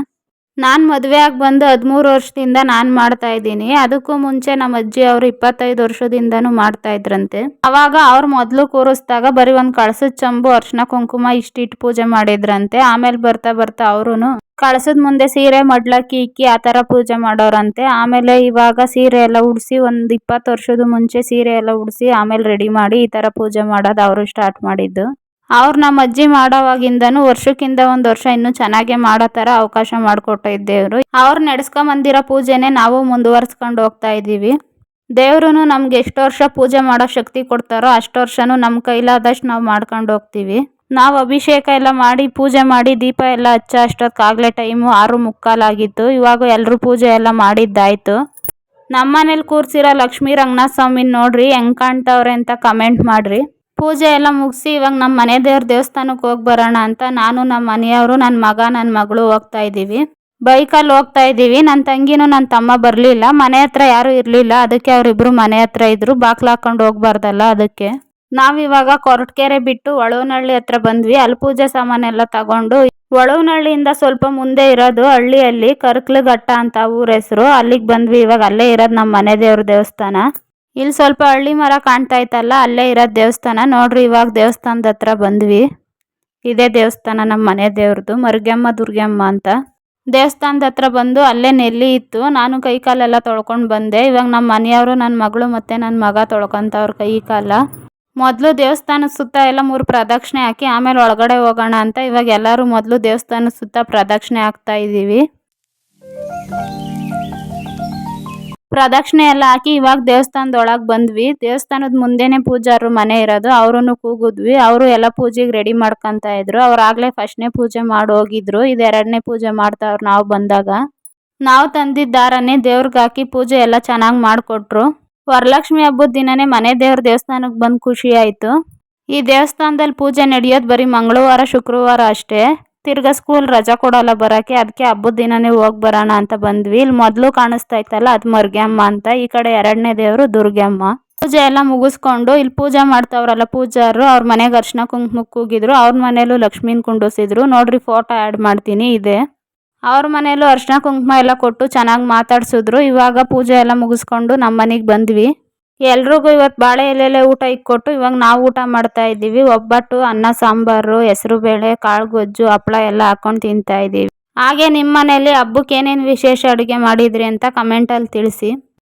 ನಾನು ಮದುವೆ ಆಗಿ ಬಂದು ಹದಿಮೂರು ವರ್ಷದಿಂದ ನಾನು ಮಾಡ್ತಾ ಇದ್ದೀನಿ. ಅದಕ್ಕೂ ಮುಂಚೆ ನಮ್ಮ ಅಜ್ಜಿ ಅವರು ಇಪ್ಪತ್ತೈದು ವರ್ಷದಿಂದನೂ ಮಾಡ್ತಾ ಇದ್ರಂತೆ. ಅವಾಗ ಅವ್ರು ಮೊದಲು ಕೂರಿಸಿದಾಗ ಬರೀ ಒಂದು ಕಳಸದ ಚಂಬು ಅರ್ಶಿನ ಕುಂಕುಮ ಇಷ್ಟಿಟ್ಟು ಪೂಜೆ ಮಾಡಿದ್ರಂತೆ. ಆಮೇಲೆ ಬರ್ತಾ ಬರ್ತಾ ಅವರು ಕಳಸದ ಮುಂದೆ ಸೀರೆ ಮಡ್ಲಕ್ಕಿ ಇಕ್ಕಿ ಆ ಥರ ಪೂಜೆ ಮಾಡೋರಂತೆ. ಆಮೇಲೆ ಇವಾಗ ಸೀರೆ ಎಲ್ಲ ಉಡಿಸಿ ಒಂದು ಇಪ್ಪತ್ತು ವರ್ಷದ ಮುಂಚೆ ಸೀರೆ ಎಲ್ಲ ಉಡಿಸಿ ಆಮೇಲೆ ರೆಡಿ ಮಾಡಿ ಈ ಥರ ಪೂಜೆ ಮಾಡೋದು ಅವರು ಸ್ಟಾರ್ಟ್ ಮಾಡಿದ್ದು. ಅವ್ರು ನಮ್ಮ ಅಜ್ಜಿ ಮಾಡೋವಾಗಿಂದನೂ ವರ್ಷಕ್ಕಿಂತ ಒಂದು ವರ್ಷ ಇನ್ನೂ ಚೆನ್ನಾಗೇ ಮಾಡೋ ಥರ ಅವಕಾಶ ಮಾಡಿಕೊಟ್ಟ ದೇವರು ಅವ್ರು ನಡೆಸ್ಕೊಂಬಂದಿರೋ ಪೂಜೆನೇ ನಾವು ಮುಂದುವರ್ಸ್ಕೊಂಡು ಹೋಗ್ತಾ ಇದ್ದೀವಿ. ದೇವ್ರೂ ನಮ್ಗೆ ಎಷ್ಟು ವರ್ಷ ಪೂಜೆ ಮಾಡೋ ಶಕ್ತಿ ಕೊಡ್ತಾರೋ ಅಷ್ಟು ವರ್ಷನೂ ನಮ್ಮ ಕೈಲಾದಷ್ಟು ನಾವು ಮಾಡ್ಕೊಂಡು ಹೋಗ್ತೀವಿ. ನಾವು ಅಭಿಷೇಕ ಎಲ್ಲ ಮಾಡಿ ಪೂಜೆ ಮಾಡಿ ದೀಪ ಎಲ್ಲ ಹಚ್ಚ ಅಷ್ಟೊತ್ತಾಗಲೇ ಟೈಮು ಆರು ಮುಕ್ಕಾಲಾಗಿತ್ತು ಇವಾಗ ಎಲ್ಲರೂ ಪೂಜೆ ಎಲ್ಲ ಮಾಡಿದ್ದಾಯಿತು. ನಮ್ಮ ಮನೇಲಿ ಕೂರ್ಸಿರೋ ಲಕ್ಷ್ಮೀ ರಂಗನಾಥ ಸ್ವಾಮಿನ ನೋಡ್ರಿ, ಹೆಂಗೆ ಕಾಣ್ತವ್ರೆ ಅಂತ ಕಮೆಂಟ್ ಮಾಡಿರಿ. ಪೂಜೆ ಎಲ್ಲ ಮುಗಿಸಿ ಇವಾಗ ನಮ್ಮ ಮನೆ ದೇವ್ರ ದೇವಸ್ಥಾನಕ್ಕೆ ಹೋಗಿ ಬರೋಣ ಅಂತ ನಾನು ನಮ್ಮ ಮನೆಯವರು ನನ್ನ ಮಗ ನನ್ನ ಮಗಳು ಹೋಗ್ತಾ ಇದ್ದೀವಿ. ಬೈಕಲ್ಲಿ ಹೋಗ್ತಾ ಇದ್ದೀವಿ. ನನ್ನ ತಂಗಿನೂ ನನ್ನ ತಮ್ಮ ಬರಲಿಲ್ಲ. ಮನೆ ಹತ್ರ ಯಾರೂ ಇರಲಿಲ್ಲ. ಅದಕ್ಕೆ ಅವರಿಬ್ಬರು ಮನೆ ಹತ್ರ ಇದ್ದರು ಬಾಕ್ಲು ಹಾಕೊಂಡು ಹೋಗ್ಬಾರ್ದಲ್ಲ ಅದಕ್ಕೆ. ನಾವಿವಾಗ ಕೊರಟಕೆರೆ ಬಿಟ್ಟು ಒಳವನಹಳ್ಳಿ ಹತ್ರ ಬಂದ್ವಿ. ಅಲ್ಲಿ ಪೂಜೆ ಸಾಮಾನೆಲ್ಲ ತಗೊಂಡು ಒಳವನಹಳ್ಳಿಯಿಂದ ಸ್ವಲ್ಪ ಮುಂದೆ ಇರೋದು ಹಳ್ಳಿಯಲ್ಲಿ ಕರ್ಕ್ಲಘಟ್ಟ ಅಂತ ಊರ ಹೆಸರು. ಅಲ್ಲಿಗೆ ಬಂದ್ವಿ. ಇವಾಗ ಅಲ್ಲೇ ಇರೋದು ನಮ್ಮ ಮನೆ ದೇವ್ರ ದೇವಸ್ಥಾನ. ಇಲ್ಲಿ ಸ್ವಲ್ಪ ಹಳ್ಳಿ ಮರ ಕಾಣ್ತಾ ಇತ್ತಲ್ಲ, ಅಲ್ಲೇ ಇರೋದು ದೇವಸ್ಥಾನ. ನೋಡ್ರಿ, ಇವಾಗ ದೇವಸ್ಥಾನದ ಹತ್ರ ಬಂದ್ವಿ. ಇದೇ ದೇವಸ್ಥಾನ ನಮ್ಮ ಮನೆ ದೇವ್ರದ್ದು ಮರುಗಮ್ಮ ದುರ್ಗಮ್ಮ ಅಂತ. ದೇವಸ್ಥಾನದ ಹತ್ರ ಬಂದು ಅಲ್ಲೇ ನೆಲ್ಲಿ ಇತ್ತು. ನಾನು ಕೈ ಕಾಲೆಲ್ಲ ತೊಳ್ಕೊಂಡು ಬಂದೆ. ಇವಾಗ ನಮ್ಮ ಮನೆಯವರು, ನನ್ನ ಮಗಳು ಮತ್ತು ನನ್ನ ಮಗ ತೊಳ್ಕೊತವ್ರ ಕೈ ಕಾಲ. ಮೊದಲು ದೇವಸ್ಥಾನದ ಸುತ್ತ ಎಲ್ಲ ಮೂರು ಪ್ರದಕ್ಷಿಣೆ ಹಾಕಿ, ಆಮೇಲೆ ಒಳಗಡೆ ಹೋಗೋಣ ಅಂತ. ಇವಾಗ ಎಲ್ಲರೂ ಮೊದಲು ದೇವಸ್ಥಾನದ ಸುತ್ತ ಪ್ರದಕ್ಷಿಣೆ ಹಾಕ್ತಾ ಇದ್ದೀವಿ ಪ್ರದಕ್ಷಿಣೆ ಎಲ್ಲ ಹಾಕಿ ಇವಾಗ ದೇವಸ್ಥಾನದೊಳಗೆ ಬಂದ್ವಿ. ದೇವಸ್ಥಾನದ ಮುಂದೆನೆ ಪೂಜಾರು ಮನೆ ಇರೋದು. ಅವರನ್ನು ಕೂಗಿದ್ವಿ. ಅವರು ಎಲ್ಲ ಪೂಜೆಗೆ ರೆಡಿ ಮಾಡ್ಕೊಂತ ಇದ್ರು. ಅವ್ರು ಆಗಲೇ ಫಸ್ಟ್ನೇ ಪೂಜೆ ಮಾಡಿ ಹೋಗಿದ್ರು. ಇದು ಎರಡನೇ ಪೂಜೆ ಮಾಡ್ತಾವ್ರು ನಾವು ಬಂದಾಗ. ನಾವು ತಂದಿದ್ದ ದಾರನೇ ದೇವ್ರಿಗೆ ಹಾಕಿ ಪೂಜೆ ಎಲ್ಲ ಚೆನ್ನಾಗಿ ಮಾಡಿಕೊಟ್ರು. ವರಲಕ್ಷ್ಮಿ ಹಬ್ಬದ ದಿನನೇ ಮನೆ ದೇವ್ರ ದೇವಸ್ಥಾನಕ್ಕೆ ಬಂದು ಖುಷಿ ಆಯಿತು. ಈ ದೇವಸ್ಥಾನದಲ್ಲಿ ಪೂಜೆ ನಡೆಯೋದು ಬರೀ ಮಂಗಳವಾರ, ಶುಕ್ರವಾರ ಅಷ್ಟೇ. ತಿರ್ಗಾ ಸ್ಕೂಲ್ ರಜಾ ಕೊಡೋಲ್ಲ ಬರೋಕ್ಕೆ ಅದಕ್ಕೆ ಹಬ್ಬದ ದಿನನೇ ಹೋಗಿ ಬರೋಣ ಅಂತ ಬಂದ್ವಿ. ಇಲ್ಲಿ ಮೊದಲು ಕಾಣಿಸ್ತಾ ಇತ್ತಲ್ಲ, ಅದು ಮರ್ಗ್ಯಮ್ಮ ಅಂತ. ಈ ಕಡೆ ಎರಡನೇ ದೇವರು ದುರ್ಗಮ್ಮ ಪೂಜೆ ಎಲ್ಲ ಮುಗಿಸ್ಕೊಂಡು ಇಲ್ಲಿ ಪೂಜೆ ಮಾಡ್ತಾವ್ರಲ್ಲ ಪೂಜಾರು ಅವ್ರ ಮನೆಗೆ ಅರ್ಶಿನ ಕುಂಕುಮಕ್ಕೆ ಹೋಗಿದ್ರು ಅವ್ರ ಮನೇಲೂ ಲಕ್ಷ್ಮೀನ ಕುಂಡಿಸಿದ್ರು. ನೋಡ್ರಿ ಫೋಟೋ ಆ್ಯಡ್ ಮಾಡ್ತೀನಿ ಇದೆ. ಅವ್ರ ಮನೇಲೂ ಅರ್ಶಿನ ಕುಂಕುಮ ಎಲ್ಲ ಕೊಟ್ಟು ಚೆನ್ನಾಗಿ ಮಾತಾಡ್ಸಿದ್ರು. ಇವಾಗ ಪೂಜೆ ಎಲ್ಲ ಮುಗಿಸ್ಕೊಂಡು ನಮ್ಮ ಮನೆಗೆ ಬಂದ್ವಿ. ಎಲ್ರಿಗೂ ಇವತ್ತು ಬಾಳೆ ಎಲೆಲೆ ಊಟ ಇಕ್ಕೊಟ್ಟು ಇವಾಗ ನಾವು ಊಟ ಮಾಡ್ತಾ ಇದ್ದೀವಿ. ಒಬ್ಬಟ್ಟು, ಅನ್ನ, ಸಾಂಬಾರು, ಹೆಸರು ಬೇಳೆ, ಕಾಳು ಗೊಜ್ಜು, ಹಪ್ಳ ಎಲ್ಲ ಹಾಕೊಂಡು ತಿಂತಾ ಇದ್ದೀವಿ. ಹಾಗೆ ನಿಮ್ಮ ಮನೇಲಿ ಹಬ್ಬಕ್ಕೆ ಏನೇನು ವಿಶೇಷ ಅಡುಗೆ ಮಾಡಿದ್ರಿ ಅಂತ ಕಮೆಂಟಲ್ಲಿ ತಿಳಿಸಿ.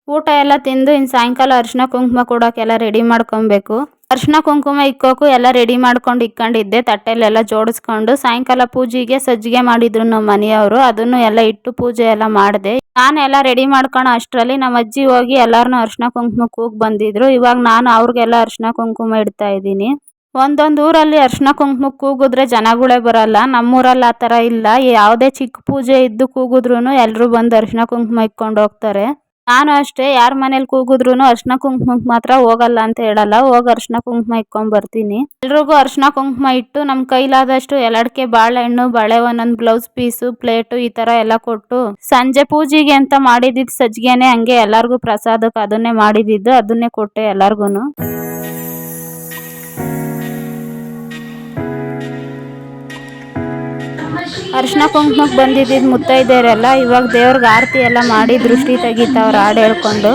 ಊಟ ಎಲ್ಲ ತಿಂದು ಇನ್ನು ಸಾಯಂಕಾಲ ಅರಿಶಿನ ಕುಂಕುಮ ಕೊಡೋಕ್ಕೆಲ್ಲ ರೆಡಿ ಮಾಡ್ಕೊಬೇಕು. ಅರಿಶಿನ ಕುಂಕುಮ ಇಕ್ಕೋಕು ಎಲ್ಲ ರೆಡಿ ಮಾಡ್ಕೊಂಡು ಇಕ್ಕೊಂಡಿದ್ದೆ. ತಟ್ಟೆಲೆಲ್ಲ ಜೋಡಿಸ್ಕೊಂಡು ಸಾಯಂಕಾಲ ಪೂಜೆಗೆ ಸಜ್ಜಿಗೆ ಮಾಡಿದ್ರು ನಮ್ಮ ಮನೆಯವರು. ಅದನ್ನು ಎಲ್ಲ ಇಟ್ಟು ಪೂಜೆ ಎಲ್ಲ ಮಾಡಿದೆ. ನಾನು ಎಲ್ಲ ರೆಡಿ ಮಾಡ್ಕೊಳೋ ಅಷ್ಟರಲ್ಲಿ ನಮ್ಮ ಅಜ್ಜಿ ಹೋಗಿ ಎಲ್ಲರನ್ನೂ ಅರ್ಶಿನ ಕುಂಕುಮ ಕೂಗಿ ಬಂದಿದ್ರು. ಇವಾಗ ನಾನು ಅವ್ರಿಗೆಲ್ಲ ಅರ್ಶಿನ ಕುಂಕುಮ ಇಡ್ತಾ ಇದ್ದೀನಿ. ಒಂದೊಂದು ಊರಲ್ಲಿ ಅರ್ಶಿನ ಕುಂಕುಮ ಕೂಗಿದ್ರೆ ಜನಗಳೇ ಬರಲ್ಲ. ನಮ್ಮೂರಲ್ಲಿ ಆ ಥರ ಇಲ್ಲ. ಯಾವುದೇ ಚಿಕ್ಕ ಪೂಜೆ ಇದ್ದು ಕೂಗಿದ್ರು ಎಲ್ಲರೂ ಬಂದು ಅರ್ಶಿನ ಕುಂಕುಮ ಇಟ್ಕೊಂಡು ಹೋಗ್ತಾರೆ. ನಾನು ಅಷ್ಟೇ, ಯಾರ ಮನೇಲಿ ಕೂಗಿದ್ರು ಅರ್ಶಿನ ಕುಂಕುಮಕ್ಕೆ ಮಾತ್ರ ಹೋಗಲ್ಲ ಅಂತ ಹೇಳಲ್ಲ. ಹೋಗಿ ಅರ್ಶಿನ ಕುಂಕುಮ ಇಟ್ಕೊಂಡ್ ಬರ್ತೀನಿ. ಎಲ್ರಿಗೂ ಅರ್ಶಿನ ಕುಂಕುಮ ಇಟ್ಟು ನಮ್ಮ ಕೈಲಾದಷ್ಟು ಎಲ್ಲಡ್ಕೆ ಬಾಳೆಹಣ್ಣು ಬಳೆ ಒಂದೊಂದು ಬ್ಲೌಸ್ ಪೀಸು, ಪ್ಲೇಟು ಈ ತರ ಎಲ್ಲ ಕೊಟ್ಟು ಸಂಜೆ ಪೂಜೆಗೆ ಅಂತ ಮಾಡಿದಿದ್ದು ಸಜ್ಜಿಗೆನೆ ಹಂಗೆ ಎಲ್ಲಾರ್ಗು ಪ್ರಸಾದಕ್ಕೆ ಅದನ್ನೇ ಮಾಡಿದಿದ್ದು, ಅದನ್ನೇ ಕೊಟ್ಟೆ ಎಲ್ಲಾರ್ಗುನು. ಅರ್ಶಿನ ಕುಂಕುಮಕ್ಕೆ ಬಂದಿದ್ದಿದ್ದು ಮುತ್ತೈದೆಯರೆಲ್ಲ ಇವಾಗ ದೇವ್ರಿಗೆ ಆರತಿ ಎಲ್ಲ ಮಾಡಿ ದೃಷ್ಟಿ ತೆಗಿತಾವ್ರ ಹಾಡು ಹೇಳ್ಕೊಂಡು.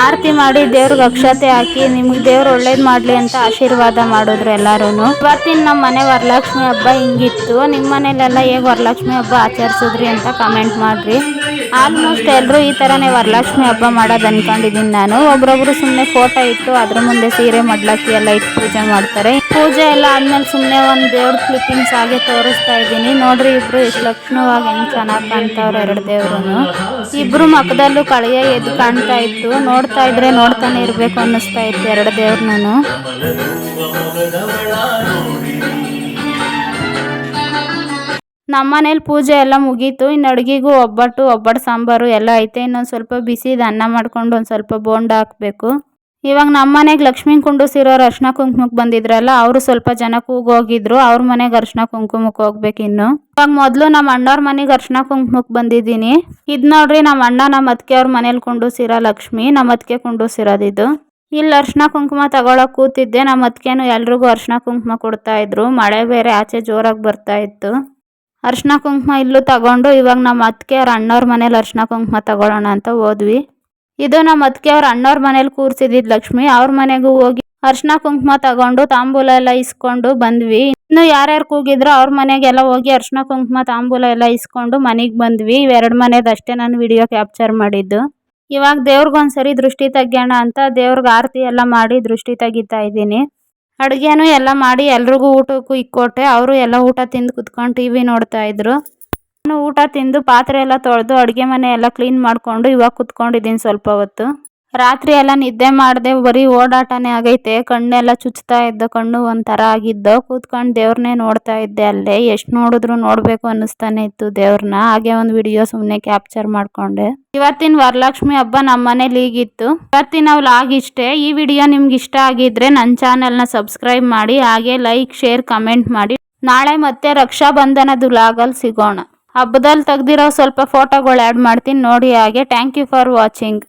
ಆರತಿ ಮಾಡಿ ದೇವ್ರಿಗೆ ಅಕ್ಷತೆ ಹಾಕಿ ನಿಮ್ಗೆ ದೇವ್ರು ಒಳ್ಳೇದು ಮಾಡಲಿ ಅಂತ ಆಶೀರ್ವಾದ ಮಾಡಿದ್ರು ಎಲ್ಲರೂ ಇವತ್ತಿನ ನಮ್ಮ ಮನೆ ವರಲಕ್ಷ್ಮಿ ಹಬ್ಬ ಹಿಂಗಿತ್ತು. ನಿಮ್ಮ ಮನೇಲೆಲ್ಲ ಹೇಗೆ ವರಲಕ್ಷ್ಮಿ ಹಬ್ಬ ಆಚರಿಸಿದ್ರಿ ಅಂತ ಕಮೆಂಟ್ ಮಾಡಿರಿ. ಆಲ್ಮೋಸ್ಟ್ ಎಲ್ಲರೂ ಈ ಥರನೇ ವರಲಕ್ಷ್ಮಿ ಹಬ್ಬ ಮಾಡೋದು ಅನ್ಕೊಂಡಿದ್ದೀನಿ ನಾನು. ಒಬ್ರೊಬ್ರು ಸುಮ್ಮನೆ ಫೋಟೋ ಇಟ್ಟು ಅದ್ರ ಮುಂದೆ ಸೀರೆ, ಮಡ್ಲಕ್ಕಿ ಎಲ್ಲ ಇಟ್ಟು ಪೂಜೆ ಮಾಡ್ತಾರೆ. ಪೂಜೆ ಎಲ್ಲ ಆದ್ಮೇಲೆ ಸುಮ್ಮನೆ ಒಂದು ದೇವ್ರ ಕ್ಲಿಪ್ಪಿಂಗ್ಸ್ ಹಾಗೆ ತೋರಿಸ್ತಾ ಇದ್ದೀನಿ. ನೋಡ್ರಿ ಇಬ್ರು ಎಷ್ಟು ಲಕ್ಷಣವಾಗಿ ಹೆಂಗ್ ಚೆನ್ನಾಗಿ ಕಾಣ್ತಾವ್ರೆ ಎರಡು ದೇವ್ರು ಇಬ್ರು ಮಕ್ಕದಲ್ಲೂ ಕಳೆಯ ಎದ್ದು ಕಾಣ್ತಾ ಇತ್ತು. ನೋಡ್ತಾ ಇದ್ರೆ ನೋಡ್ತಾನೆ ಇರಬೇಕು ಅನ್ನಿಸ್ತಾ ಇತ್ತು ಎರಡು ದೇವ್ರನ್ನೂ ನಮ್ಮನೇಲಿ ಪೂಜೆ ಎಲ್ಲ ಮುಗೀತು, ಇನ್ನು ಅಡುಗೆಗೂ ಒಬ್ಬಟ್ಟು ಒಬ್ಬಟ್ಟು ಸಾಂಬಾರು ಎಲ್ಲ ಐತೆ. ಇನ್ನೊಂದು ಸ್ವಲ್ಪ ಬಿಸಿದು ಅನ್ನ ಮಾಡ್ಕೊಂಡು ಒಂದು ಸ್ವಲ್ಪ ಬೋಂಡ ಹಾಕಬೇಕು. ಇವಾಗ ನಮ್ಮ ಮನೆಗೆ ಲಕ್ಷ್ಮೀ ಕುಂಡುಸಿರೋರು ಅರ್ಶಿನ ಕುಂಕುಮಕ್ಕೆ ಬಂದಿದ್ರಲ್ಲ, ಅವರು ಸ್ವಲ್ಪ ಜನ ಕೂಗೋಗಿದ್ರು ಅವ್ರ ಮನೆಗೆ ಅರ್ಶಿನ ಕುಂಕುಮಕ್ಕೆ ಹೋಗ್ಬೇಕು ಇನ್ನು. ಇವಾಗ ಮೊದಲು ನಮ್ಮ ಅಣ್ಣವ್ರ ಮನೆಗೆ ಅರ್ಶಿನ ಕುಂಕುಮಕ್ಕೆ ಬಂದಿದ್ದೀನಿ. ಇದು ನೋಡ್ರಿ ನಮ್ಮ ಅಣ್ಣ ನಮ್ಮ ಅತ್ತಿಗೆ ಅವ್ರ ಮನೇಲಿ ಕುಂಡುಸಿರೋ ಲಕ್ಷ್ಮಿ ನಮ್ಮ ಅತ್ತಿಗೆ ಕುಂಡುಸಿರೋದಿದು ಇಲ್ಲಿ ಅರ್ಶಿನ ಕುಂಕುಮ ತಗೊಳಕ್ ಕೂತಿದ್ದೆ ನಮ್ಮ ಅತ್ತಿಗೆನು ಎಲ್ರಿಗೂ ಅರ್ಶಿನ ಕುಂಕುಮ ಕೊಡ್ತಾ ಇದ್ರು. ಮಳೆ ಬೇರೆ ಆಚೆ ಜೋರಾಗಿ ಬರ್ತಾ ಇತ್ತು. ಅರ್ಶಿನ ಕುಂಕುಮ ಇಲ್ಲೂ ತಗೊಂಡು ಇವಾಗ ನಮ್ಮ ಅತ್ತಿಗೆ ಅವ್ರ ಅಣ್ಣವ್ರ ಮನೇಲಿ ಅರ್ಶಿನ ಕುಂಕುಮ ತಗೊಳ್ಳೋಣ ಅಂತ ಹೋದ್ವಿ. ಇದು ನಮ್ಮ ಅದಕ್ಕೆ ಅವ್ರ ಅಣ್ಣವ್ರ ಮನೇಲಿ ಕೂರ್ಸಿದಿದ್ ಲಕ್ಷ್ಮಿ. ಅವ್ರ ಮನೆಗೂ ಹೋಗಿ ಅರ್ಶನ ಕುಂಕುಮ ತಗೊಂಡು ತಾಂಬೂಲ ಎಲ್ಲ ಇಸ್ಕೊಂಡು ಬಂದ್ವಿ. ಇನ್ನು ಯಾರ್ಯಾರು ಕೂಗಿದ್ರು ಅವ್ರ ಮನೆಗೆಲ್ಲ ಹೋಗಿ ಅರ್ಶನ ಕುಂಕುಮ, ತಾಂಬೂಲ ಎಲ್ಲ ಇಸ್ಕೊಂಡು ಮನೆಗೆ ಬಂದ್ವಿ. ಇವೆರಡು ಮನೆದಷ್ಟೇ ನಾನು ವಿಡಿಯೋ ಕ್ಯಾಪ್ಚರ್ ಮಾಡಿದ್ದು. ಇವಾಗ ದೇವ್ರಿಗೊಂದ್ಸರಿ ದೃಷ್ಟಿ ತೆಗ್ಯೋಣ ಅಂತ ದೇವ್ರಿಗೆ ಆರತಿ ಎಲ್ಲ ಮಾಡಿ ದೃಷ್ಟಿ ತೆಗಿತಾ ಇದ್ದೀನಿ. ಅಡುಗೆನೂ ಎಲ್ಲ ಮಾಡಿ ಎಲ್ರಿಗೂ ಊಟಕ್ಕೂ ಇಕ್ಕೊಟ್ಟೆ. ಅವರು ಎಲ್ಲ ಊಟ ತಿಂದು ಕುತ್ಕೊಂಡು ಟಿ ನೋಡ್ತಾ ಇದ್ರು. ನಾನು ಊಟ ತಿಂದು ಪಾತ್ರೆ ಎಲ್ಲ ತೊಳೆದು ಅಡುಗೆ ಮನೆ ಎಲ್ಲ ಕ್ಲೀನ್ ಮಾಡಿಕೊಂಡು ಇವಾಗ ಕುತ್ಕೊಂಡಿದ್ದೀನಿ ಸ್ವಲ್ಪ ಹೊತ್ತು. ರಾತ್ರಿ ಎಲ್ಲ ನಿದ್ದೆ ಮಾಡಿದೆ ಬರೀ ಓಡಾಟನೇ ಆಗೈತೆ. ಕಣ್ಣೆಲ್ಲ ಚುಚ್ತಾ ಇದ್ದು, ಕಣ್ಣು ಒಂಥರ ಆಗಿದ್ದು. ಕೂತ್ಕೊಂಡು ದೇವ್ರನ್ನೇ ನೋಡ್ತಾ ಇದ್ದೆ ಅಲ್ಲೇ. ಎಷ್ಟು ನೋಡಿದ್ರು ನೋಡಬೇಕು ಅನ್ನಿಸ್ತಾನೆ ಇತ್ತು ದೇವ್ರನ್ನ ಹಾಗೆ ಒಂದು ವಿಡಿಯೋ ಸುಮ್ಮನೆ ಕ್ಯಾಪ್ಚರ್ ಮಾಡಿಕೊಂಡೆ. ಇವತ್ತಿನ ವರಲಕ್ಷ್ಮಿ ಹಬ್ಬ ನಮ್ಮ ಮನೇಲಿ ಈಗಿತ್ತು. ಇವತ್ತಿನ ವ್ಲಾಗ್ ಇಷ್ಟೇ ಈ ವಿಡಿಯೋ ನಿಮ್ಗೆ ಇಷ್ಟ ಆಗಿದ್ರೆ ನನ್ನ ಚಾನಲ್ನ ಸಬ್ಸ್ಕ್ರೈಬ್ ಮಾಡಿ, ಹಾಗೆ ಲೈಕ್ ಶೇರ್ ಕಮೆಂಟ್ ಮಾಡಿ. ನಾಳೆ ಮತ್ತೆ ರಕ್ಷಾಬಂಧನದ ವ್ಲಾಗಲ್ಲಿ ಸಿಗೋಣ. ಹಬ್ಬದಲ್ಲಿ ತೆಗ್ದಿರೋ ಸ್ವಲ್ಪ ಫೋಟೋಗಳು ಆ್ಯಡ್ ಮಾಡ್ತೀನಿ. ನೋಡಿ ಹಾಗೆ. Thank you for watching